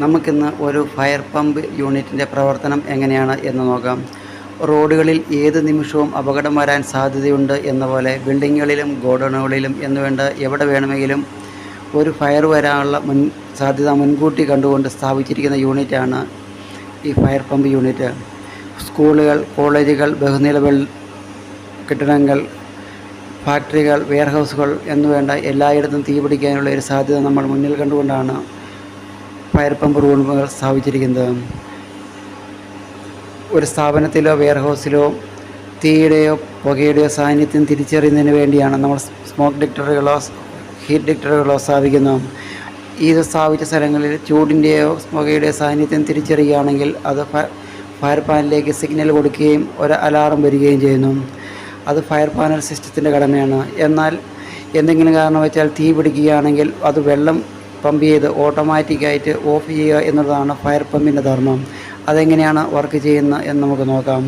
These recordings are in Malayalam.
നമുക്കിന്ന് ഒരു ഫയർ പമ്പ് യൂണിറ്റിന്റെ പ്രവർത്തനം എങ്ങനെയാണ് എന്ന് നോക്കാം. റോഡുകളിൽ ഏത് നിമിഷവും അപകടം വരാൻ സാധ്യതയുണ്ട് എന്ന പോലെ ബിൽഡിങ്ങുകളിലും ഗോഡൗണുകളിലും എന്നുവേണ്ട എവിടെ വേണമെങ്കിലും ഒരു ഫയർ വരാനുള്ള മുൻ സാധ്യത മുൻകൂട്ടി കണ്ടുകൊണ്ട് സ്ഥാപിച്ചിരിക്കുന്ന യൂണിറ്റാണ് ഈ ഫയർ പമ്പ് യൂണിറ്റ് സ്കൂളുകൾ കോളേജുകൾ ബഹുനില കെട്ടിടങ്ങൾ ഫാക്ടറികൾ വെയർഹൗസുകൾ എന്നുവേണ്ട എല്ലായിടത്തും തീപിടിക്കാനുള്ള ഒരു സാധ്യത നമ്മൾ മുന്നിൽ കണ്ടുകൊണ്ടാണ് ഫയർ പമ്പ് റൂമുകൾ സ്ഥാപിച്ചിരിക്കുന്നത്. ഒരു സ്ഥാപനത്തിലോ വെയർഹൗസിലോ തീയുടെയോ പുകയുടെയോ സാന്നിധ്യം തിരിച്ചറിയുന്നതിന് വേണ്ടിയാണ് നമ്മൾ സ്മോക്ക് ഡിറ്റക്ടറുകളോ ഹീറ്റ് ഡിറ്റക്ടറുകളോ സ്ഥാപിക്കുന്നത് ഇത് സ്ഥാപിച്ച സ്ഥലങ്ങളിൽ ചൂടിന്റെയോ പുകയുടെയോ സാന്നിധ്യം തിരിച്ചറിയുകയാണെങ്കിൽ അത് ഫയർ പാനലിലേക്ക് സിഗ്നൽ കൊടുക്കുകയും ഒരു അലാറം വരികയും ചെയ്യുന്നു. അത് ഫയർ പാനൽ സിസ്റ്റത്തിന്റെ ഘടനയാണ്. എന്നാൽ എന്തെങ്കിലും കാരണം വെച്ചാൽ തീ പിടിക്കുകയാണെങ്കിൽ അത് വെള്ളം പമ്പ് ചെയ്ത് ഓട്ടോമാറ്റിക്കായിട്ട് ഓഫ് ചെയ്യുക എന്നുള്ളതാണ് ഫയർ പമ്പിന്റെ ധർമ്മം. അതെങ്ങനെയാണ് വർക്ക് ചെയ്യുന്നത് എന്ന് നമുക്ക് നോക്കാം.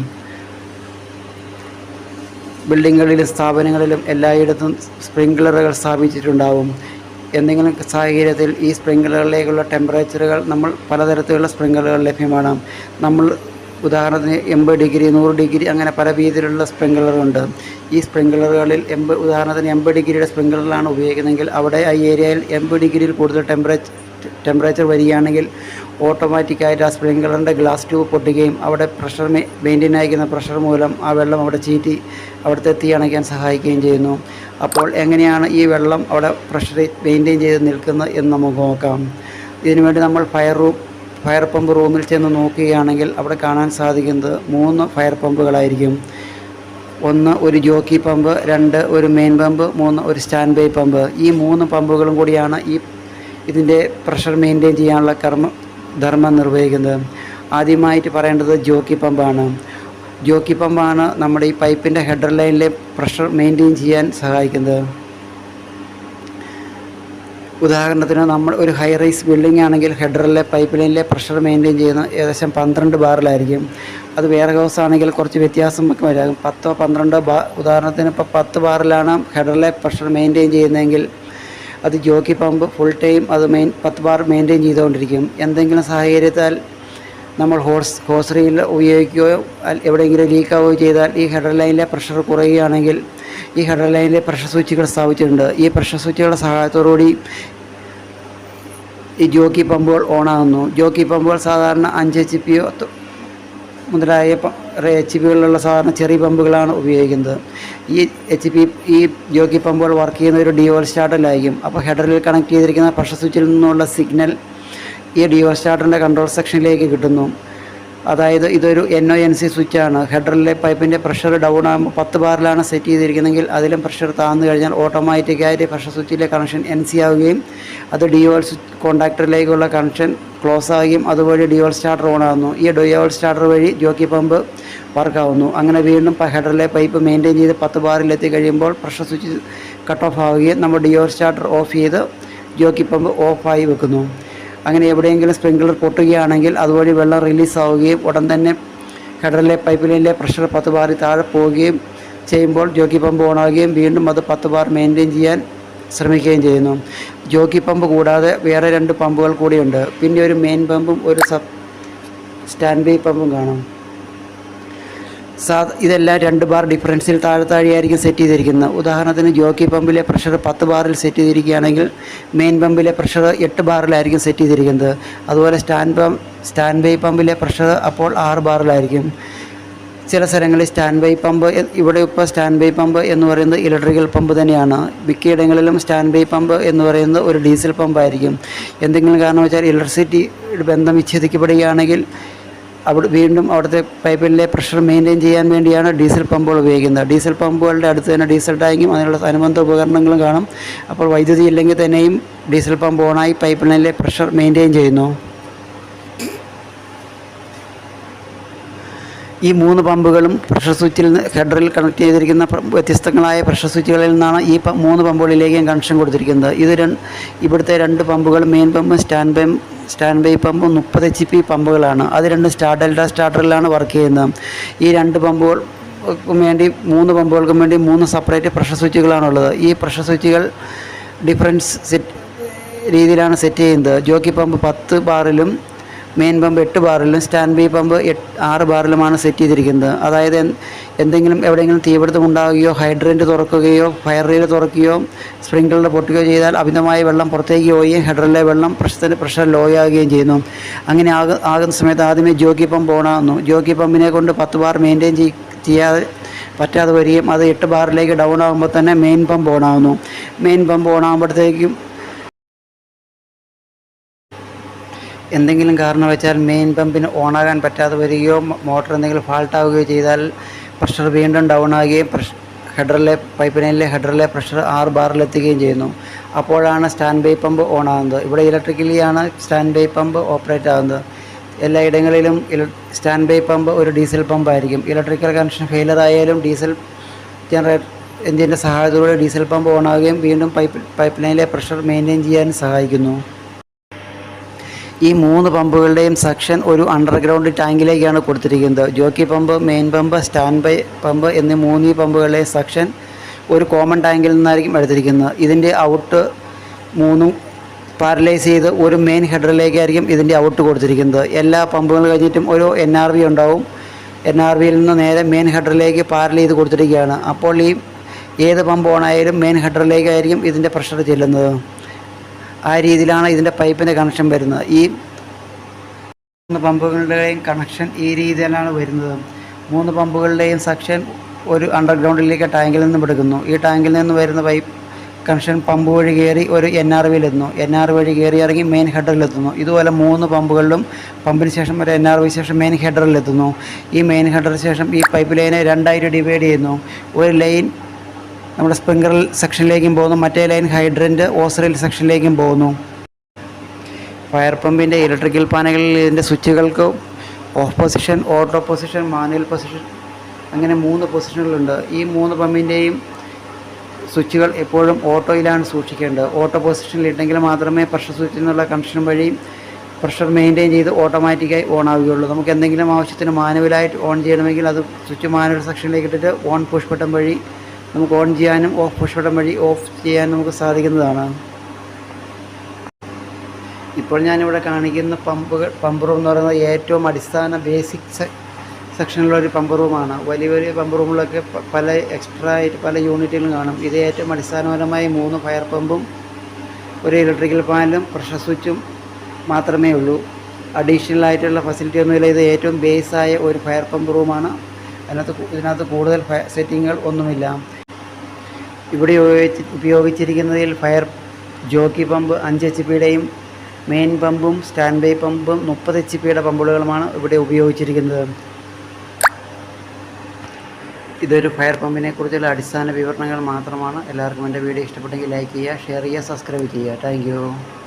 ബിൽഡിങ്ങുകളിലും സ്ഥാപനങ്ങളിലും എല്ലായിടത്തും സ്പ്രിങ്ക്ലറുകൾ സ്ഥാപിച്ചിട്ടുണ്ടാവും. എന്തെങ്കിലും സാഹചര്യത്തിൽ ഈ സ്പ്രിങ്ക്ലറിലേക്കുള്ള ടെമ്പറേച്ചറുകൾ നമ്മൾ പലതരത്തിലുള്ള സ്പ്രിങ്ക്ലറുകൾ ലഭ്യമാണ്. നമ്മൾ ഉദാഹരണത്തിന് എൺപത് ഡിഗ്രി നൂറ് ഡിഗ്രി അങ്ങനെ പല രീതിയിലുള്ള സ്പ്രിങ്ക്ലറുണ്ട് ഈ സ്പ്രിങ്ക്ലറുകളിൽ എൺപത് ഉദാഹരണത്തിന് എൺപത് ഡിഗ്രിയുടെ സ്പ്രിങ്ക്ലറിലാണ് ഉപയോഗിക്കുന്നതെങ്കിൽ അവിടെ ആ ഏരിയയിൽ എൺപത് ഡിഗ്രിയിൽ കൂടുതൽ ടെമ്പറേച്ചർ ടെമ്പറേച്ചർ വരികയാണെങ്കിൽ ഓട്ടോമാറ്റിക്കായിട്ട് ആ സ്പ്രിങ്ക്ലറിന്റെ ഗ്ലാസ് ട്യൂബ് പൊട്ടുകയും അവിടെ പ്രഷർ മെയിന്റെയിൻ ആയിരിക്കുന്ന പ്രഷർ മൂലം ആ വെള്ളം അവിടെ ചീറ്റി അവിടുത്തെ തീ അണയ്ക്കാൻ സഹായിക്കുകയും ചെയ്യുന്നു. അപ്പോൾ എങ്ങനെയാണ് ഈ വെള്ളം അവിടെ പ്രഷർ മെയിന്റെയിൻ ചെയ്ത് നിൽക്കുന്നത് എന്ന് നമുക്ക് നോക്കാം. ഇതിനുവേണ്ടി നമ്മൾ ഫയർ റൂം ഫയർ പമ്പ് റൂമിൽ ചെന്ന് നോക്കുകയാണെങ്കിൽ അവിടെ കാണാൻ സാധിക്കുന്നത് മൂന്ന് ഫയർ പമ്പുകളായിരിക്കും ഒന്ന് ഒരു ജോക്കി പമ്പ് രണ്ട് ഒരു മെയിൻ പമ്പ് മൂന്ന് ഒരു സ്റ്റാൻഡ് ബൈ പമ്പ്. ഈ മൂന്ന് പമ്പുകളും കൂടിയാണ് ഈ ഇതിന്റെ പ്രഷർ മെയിന്റെയിൻ ചെയ്യാനുള്ള കർമ്മ ധർമ്മം നിർവഹിക്കുന്നത്. ആദ്യമായിട്ട് പറയേണ്ടത് ജോക്കി പമ്പാണ്. ജോക്കി പമ്പാണ് നമ്മുടെ ഈ പൈപ്പിന്റെ ഹെഡർ ലൈനിലെ പ്രഷർ മെയിന്റെയിൻ ചെയ്യാൻ സഹായിക്കുന്നത്. ഉദാഹരണത്തിന് നമ്മൾ ഒരു ഹൈ റൈസ് ബിൽഡിംഗ് ആണെങ്കിൽ ഹെഡറിലെ പൈപ്പ് ലൈനിലെ പ്രഷർ മെയിന്റെയിൻ ചെയ്യുന്ന ഏകദേശം പന്ത്രണ്ട് ബാറിലായിരിക്കും അത് വെയർ ഹൗസ് ആണെങ്കിൽ കുറച്ച് വ്യത്യാസം ഒക്കെ വരാം. പത്തോ പന്ത്രണ്ടോ ബാ ഉദാഹരണത്തിന് ഇപ്പോൾ പത്ത് ബാറിലാണ് ഹെഡറിലെ പ്രഷർ മെയിന്റെയിൻ ചെയ്യുന്നതെങ്കിൽ അത് ജോക്കി പമ്പ് ഫുൾ ടൈം അത് മെയിൻ പത്ത് ബാർ മെയിന്റെയിൻ ചെയ്തുകൊണ്ടിരിക്കും. എന്തെങ്കിലും സാഹചര്യത്താൽ നമ്മൾ ഹോസ് ഹോസറിയിൽ ഉപയോഗിക്കുകയോ എവിടെയെങ്കിലും ലീക്കാവുകയോ ചെയ്താൽ ഈ ഹെഡർ ലൈനിലെ പ്രഷർ കുറയുകയാണെങ്കിൽ ഈ ഹെഡർ ലൈനിലെ പ്രഷർ സ്വിച്ചുകൾ സ്ഥാപിച്ചിട്ടുണ്ട്. ഈ പ്രഷർ സ്വിച്ചുകളുടെ സഹായത്തോടുകൂടി ഈ ജോക്കി പമ്പുകൾ ഓണാകുന്നു. ജോക്കി പമ്പുകൾ സാധാരണ അഞ്ച് എച്ച് പി മുതലായ എച്ച് പികളിലുള്ള സാധാരണ ചെറിയ പമ്പുകളാണ് ഉപയോഗിക്കുന്നത്. ഈ എച്ച് പി ഈ ജോക്കി പമ്പുകൾ വർക്ക് ചെയ്യുന്ന ഒരു ഡിയോൽ സ്റ്റാർട്ടിലായിരിക്കും അപ്പോൾ ഹെഡറിൽ കണക്ട് ചെയ്തിരിക്കുന്ന പ്രഷർ സ്വിച്ചിൽ നിന്നുള്ള സിഗ്നൽ ഈ ഡിയോൽ സ്റ്റാർട്ടറിന്റെ കൺട്രോൾ സെക്ഷനിലേക്ക് കിട്ടുന്നു. അതായത് ഇതൊരു എൻ ഒ എൻ സി സ്വിച്ചാണ് ഹെഡറിലെ പൈപ്പിന്റെ പ്രഷർ ഡൗൺ ആകുമ്പോൾ പത്ത് ബാറിലാണ് സെറ്റ് ചെയ്തിരിക്കുന്നതെങ്കിൽ അതിലും പ്രഷർ താഴ്ന്നു കഴിഞ്ഞാൽ ഓട്ടോമാറ്റിക്കായിട്ട് പ്രഷർ സ്വിച്ചിലെ കണക്ഷൻ എൻ സി ആവുകയും അത് ഡിയോൾ സ്വിച്ച് കോണ്ടാക്ടറിലേക്കുള്ള കണക്ഷൻ ക്ലോസ് ആവുകയും അതുവഴി ഡിയോൾ സ്റ്റാർട്ടർ ഓൺ ആകുന്നു ഈ ഡിയോൾ സ്റ്റാർട്ടർ വഴി ജോക്കി പമ്പ് വർക്കാവുന്നു അങ്ങനെ വീണ്ടും ഹെഡറിലെ പൈപ്പ് മെയിന്റെയിൻ ചെയ്ത് പത്ത് ബാറിലെത്തി കഴിയുമ്പോൾ പ്രഷർ സ്വിച്ച് കട്ട് ഓഫ് ആവുകയും നമ്മൾ ഡിയോൾ സ്റ്റാർട്ടർ ഓഫ് ചെയ്ത് ജോക്കി പമ്പ് ഓഫായി വെക്കുന്നു. അങ്ങനെ എവിടെയെങ്കിലും സ്പ്രിങ്ക്ലർ പൊട്ടുകയാണെങ്കിൽ അതുവഴി വെള്ളം റിലീസ് ആവുകയും ഉടൻ തന്നെ ഹെഡറിലെ പൈപ്പ് ലൈനിലെ പ്രഷർ പത്ത് ബാറി താഴെ പോവുകയും ചെയ്യുമ്പോൾ ജോക്കി പമ്പ് ഓണാകുകയും വീണ്ടും അത് പത്ത് ബാർ മെയിന്റെയിൻ ചെയ്യാൻ ശ്രമിക്കുകയും ചെയ്യുന്നു. ജോക്കി പമ്പ് കൂടാതെ വേറെ രണ്ട് പമ്പുകൾ കൂടിയുണ്ട്. പിന്നെ ഒരു മെയിൻ പമ്പും ഒരു സബ് സ്റ്റാൻഡ് ബൈ പമ്പും കാണും. സാ ഇതെല്ലാം രണ്ട് ബാർ ഡിഫറൻസിൽ താഴെ താഴെയായിരിക്കും സെറ്റ് ചെയ്തിരിക്കുന്നത്. ഉദാഹരണത്തിന് ജോക്കി പമ്പിലെ പ്രഷർ പത്ത് ബാറിൽ സെറ്റ് ചെയ്തിരിക്കുകയാണെങ്കിൽ മെയിൻ പമ്പിലെ പ്രഷർ എട്ട് ബാറിലായിരിക്കും സെറ്റ് ചെയ്തിരിക്കുന്നത്. അതുപോലെ സ്റ്റാൻഡ് പമ്പ് സ്റ്റാൻഡ് ബൈ പമ്പിലെ പ്രഷർ അപ്പോൾ ആറ് ബാറിലായിരിക്കും. ചില സ്ഥലങ്ങളിൽ സ്റ്റാൻഡ് ബൈ പമ്പ് ഇവിടെ ഇപ്പോൾ സ്റ്റാൻഡ് ബൈ പമ്പ് എന്ന് പറയുന്നത് ഇലക്ട്രിക്കൽ പമ്പ് തന്നെയാണ്. മിക്കയിടങ്ങളിലും സ്റ്റാൻഡ് ബൈ പമ്പ് എന്ന് പറയുന്നത് ഒരു ഡീസൽ പമ്പായിരിക്കും എന്തെങ്കിലും കാരണം വെച്ചാൽ ഇലക്ട്രിസിറ്റി ബന്ധം വിച്ഛേദിക്കപ്പെടുകയാണെങ്കിൽ അവിടെ വീണ്ടും അവിടുത്തെ പൈപ്പിലെ പ്രഷർ മെയിന്റെയിൻ ചെയ്യാൻ വേണ്ടിയാണ് ഡീസൽ പമ്പുകൾ ഉപയോഗിക്കുന്നത്. ഡീസൽ പമ്പുകളുടെ അടുത്ത് തന്നെ ഡീസൽ ടാങ്കും അതിനുള്ള അനുബന്ധ ഉപകരണങ്ങളും കാണും. അപ്പോൾ വൈദ്യുതി ഇല്ലെങ്കിൽ തന്നെയും ഡീസൽ പമ്പ് ഓണായി പൈപ്പ് ലൈനിലെ പ്രഷർ മെയിന്റെയിൻ ചെയ്യുന്നു. ഈ മൂന്ന് പമ്പുകളും പ്രഷർ സ്വിച്ചിൽ ഹെഡറിൽ കണക്ട് ചെയ്തിരിക്കുന്ന വ്യത്യസ്തങ്ങളായ പ്രഷർ സ്വിച്ചുകളിൽ നിന്നാണ് ഈ മൂന്ന് പമ്പുകളിലേക്കും കണക്ഷൻ കൊടുത്തിരിക്കുന്നത്. ഇത് ഇവിടുത്തെ രണ്ട് പമ്പുകൾ main പമ്പും stand by stand by pump മുപ്പത് എച്ച് പി പമ്പുകളാണ് അത് രണ്ട് സ്റ്റാർ ഡെൽറ്റ സ്റ്റാർട്ടറിലാണ് വർക്ക് ചെയ്യുന്നത്. ഈ രണ്ട് പമ്പുകൾക്കും വേണ്ടി മൂന്ന് പമ്പുകൾക്കും വേണ്ടി മൂന്ന് സെപ്പറേറ്റ് പ്രഷർ സ്വിച്ചുകളാണുള്ളത് ഈ പ്രഷർ സ്വിച്ചുകൾ ഡിഫറൻസ് സെറ്റ് രീതിയിലാണ് സെറ്റ് ചെയ്യുന്നത്. ജോക്കി പമ്പ് പത്ത് ബാറിലും മെയിൻ പമ്പ് എട്ട് ബാറിലും സ്റ്റാൻഡ് ബി പമ്പ് ആറ് ബാറിലുമാണ് സെറ്റ് ചെയ്തിരിക്കുന്നത്. അതായത് എന്തെങ്കിലും എവിടെയെങ്കിലും തീപിടുത്തം ഉണ്ടാവുകയോ ഹൈഡ്രന്റ് തുറക്കുകയോ ഫയർ റീൽ തുറക്കുകയോ സ്പ്രിങ്ക്ലർ പൊട്ടുകയോ ചെയ്താൽ അമിതമായ വെള്ളം പുറത്തേക്ക് പോവുകയും ഹൈഡ്രലിലെ വെള്ളം പ്രശ്നത്തിന് പ്രഷർ ലോ ആകുകയും ചെയ്യുന്നു. അങ്ങനെ ആക ആകുന്ന സമയത്ത് ആദ്യമേ ജോക്കി പമ്പ് ഓണാകുന്നു ജോക്കി പമ്പിനെ കൊണ്ട് പത്ത് ബാർ മെയിന്റെയിൻ ചെയ് ചെയ്യാതെ പറ്റാതെ വരികയും അത് എട്ട് ബാറിലേക്ക് ഡൗൺ ആകുമ്പോൾ തന്നെ മെയിൻ പമ്പ് ഓണാകുന്നു മെയിൻ പമ്പ് ഓണാകുമ്പോഴത്തേക്കും എന്തെങ്കിലും കാരണം വെച്ചാൽ മെയിൻ പമ്പിന് ഓണാകാൻ പറ്റാതെ വരികയോ മോട്ടർ എന്തെങ്കിലും ഫാൾട്ടാവുകയോ ചെയ്താൽ പ്രഷർ വീണ്ടും ഡൗൺ ആകുകയും പ്രഷർ ഹെഡറിലെ പൈപ്പ് ലൈനിലെ ഹെഡറിലെ പ്രഷർ ആറ് ബാറിലെത്തുകയും ചെയ്യുന്നു. അപ്പോഴാണ് സ്റ്റാൻഡ് ബൈ പമ്പ് ഓൺ ആകുന്നത് ഇവിടെ ഇലക്ട്രിക്കലിയാണ് സ്റ്റാൻഡ് ബൈ പമ്പ് ഓപ്പറേറ്റ് ആകുന്നത്. എല്ലായിടങ്ങളിലും സ്റ്റാൻഡ് ബൈ പമ്പ് ഒരു ഡീസൽ പമ്പ് ആയിരിക്കും. ഇലക്ട്രിക്കൽ കണക്ഷൻ ഫെയിലർ ആയാലും ഡീസൽ ജനറേറ്റർ എഞ്ചിന്റെ സഹായത്തോടെ ഡീസൽ പമ്പ് ഓൺ ആവുകയും വീണ്ടും പൈപ്പ് പൈപ്പ് ലൈനിലെ പ്രഷർ മെയിന്റെയിൻ ചെയ്യാൻ സഹായിക്കുന്നു. ഈ മൂന്ന് പമ്പുകളുടെയും സെക്ഷൻ ഒരു അണ്ടർഗ്രൗണ്ട് ടാങ്കിലേക്കാണ് കൊടുത്തിരിക്കുന്നത്. Jockey pump main pump stand by pump എന്നീ മൂന്ന് പമ്പുകളുടെയും സെക്ഷൻ ഒരു കോമൺ ടാങ്കിൽ നിന്നായിരിക്കും എടുത്തിരിക്കുന്നത്. ഇതിന്റെ ഔട്ട് മൂന്നും പാരലൈസ് ചെയ്ത് ഒരു മെയിൻ ഹെഡറിലേക്കായിരിക്കും ഇതിന്റെ ഔട്ട് കൊടുത്തിരിക്കുന്നത്. എല്ലാ പമ്പുകൾ കഴിഞ്ഞിട്ടും ഒരു എൻ ആർ വി ഉണ്ടാവും. എൻ ആർ വിയിൽ നിന്ന് നേരെ മെയിൻ ഹെഡറിലേക്ക് പാരൽ ചെയ്ത് കൊടുത്തിരിക്കുകയാണ്. അപ്പോൾ ഈ ഏത് പമ്പ് ഓണായാലും മെയിൻ ഹെഡറിലേക്കായിരിക്കും ഇതിന്റെ പ്രഷർ ചെല്ലുന്നത്. ആ രീതിയിലാണ് ഇതിന്റെ പൈപ്പിന്റെ കണക്ഷൻ വരുന്നത്. ഈ മൂന്ന് പമ്പുകളുടെയും കണക്ഷൻ ഈ രീതിയിലാണ് വരുന്നത്. മൂന്ന് പമ്പുകളുടെയും സെക്ഷൻ ഒരു അണ്ടർഗ്രൗണ്ടിലേക്ക് ടാങ്കിൽ നിന്നും എടുക്കുന്നു. ഈ ടാങ്കിൽ നിന്ന് വരുന്ന പൈപ്പ് കണക്ഷൻ പമ്പ് വഴി കയറി ഒരു എൻ ആർ വിയിലെത്തുന്നു എൻ ആർ വഴി കയറി ഇറങ്ങി മെയിൻ ഹെഡറിലെത്തുന്നു ഇതുപോലെ മൂന്ന് പമ്പുകളിലും പമ്പിന് ശേഷം ഒരു എൻ ആർ വി ശേഷം മെയിൻ ഹെഡറിലെത്തുന്നു ഈ മെയിൻ ഹെഡറിന് ശേഷം ഈ പൈപ്പ് ലൈനെ രണ്ടായിട്ട് ഡിവൈഡ് ചെയ്യുന്നു. ഒരു ലൈൻ നമ്മുടെ സ്പ്രിങ്കർ സെക്ഷനിലേക്കും പോകുന്നു. മറ്റേ ലൈൻ ഹൈഡ്രന്റ് ഓസറിൽ സെക്ഷനിലേക്കും പോകുന്നു. ഫയർ പമ്പിന്റെ ഇലക്ട്രിക്കൽ പാനകളിൽ ഇതിന്റെ സ്വിച്ചുകൾക്ക് off position auto position manual position അങ്ങനെ മൂന്ന് പൊസിഷനുകളുണ്ട്. ഈ മൂന്ന് പമ്പിന്റെയും സ്വിച്ചുകൾ എപ്പോഴും ഓട്ടോയിലാണ് സൂക്ഷിക്കേണ്ടത്. ഓട്ടോ പൊസിഷനിൽ ഇട്ടെങ്കിൽ മാത്രമേ പ്രഷർ സ്വിച്ചിൽ നിന്നുള്ള കണക്ഷൻ വഴി പ്രഷർ മെയിന്റെയിൻ ചെയ്ത് ഓട്ടോമാറ്റിക്കായി ഓൺ ആവുകയുള്ളൂ. നമുക്ക് എന്തെങ്കിലും ആവശ്യത്തിന് മാനുവലായിട്ട് ഓൺ ചെയ്യണമെങ്കിൽ അത് സ്വിച്ച് മാനുവൽ സെക്ഷനിലേക്ക് ഇട്ടിട്ട് ഓൺ പുഷ് ബട്ടൺ വഴി നമുക്ക് ഓൺ ചെയ്യാനും ഓഫ് പുഷ് വഴി ഓഫ് ചെയ്യാനും നമുക്ക് സാധിക്കുന്നതാണ്. ഇപ്പോൾ ഞാനിവിടെ കാണിക്കുന്ന പമ്പുകൾ പമ്പ് റൂം എന്ന് പറയുന്നത് ഏറ്റവും അടിസ്ഥാന ബേസിക് സെക്ഷനിലുള്ള ഒരു പമ്പ് റൂമാണ് വലിയ വലിയ പമ്പ് റൂമിലൊക്കെ പല എക്സ്ട്രാ ആയിട്ട് പല യൂണിറ്റുകളും കാണും. ഇത് ഏറ്റവും അടിസ്ഥാനപരമായി മൂന്ന് ഫയർ പമ്പും ഒരു ഇലക്ട്രിക്കൽ പാനലും പ്രഷർ സ്വിച്ചും മാത്രമേ ഉള്ളൂ. അഡീഷണൽ ആയിട്ടുള്ള ഫെസിലിറ്റി ഒന്നുമില്ല. ഇത് ഏറ്റവും ബേസായ ഒരു ഫയർ പമ്പ് റൂമാണ് അതിനകത്ത് ഇതിനകത്ത് കൂടുതൽ സെറ്റിങ്ങുകൾ ഒന്നുമില്ല. ഇവിടെ ഉപയോഗിച്ച് ഉപയോഗിച്ചിരിക്കുന്നതിൽ ഫയർ ജോക്കി പമ്പ് അഞ്ച് എച്ച് പിയുടെയും മെയിൻ പമ്പും സ്റ്റാൻഡ് ബൈ പമ്പും മുപ്പത് എച്ച് പിയുടെ പമ്പുകളുമാണ് ഇവിടെ ഉപയോഗിച്ചിരിക്കുന്നത്. ഇതൊരു ഫയർ പമ്പിനെ കുറിച്ചുള്ള അടിസ്ഥാന വിവരണങ്ങൾ മാത്രമാണ്. എല്ലാവർക്കും എന്റെ വീഡിയോ ഇഷ്ടപ്പെട്ടെങ്കിൽ ലൈക്ക് ചെയ്യുക ഷെയർ ചെയ്യുക സബ്സ്ക്രൈബ് ചെയ്യുക. താങ്ക്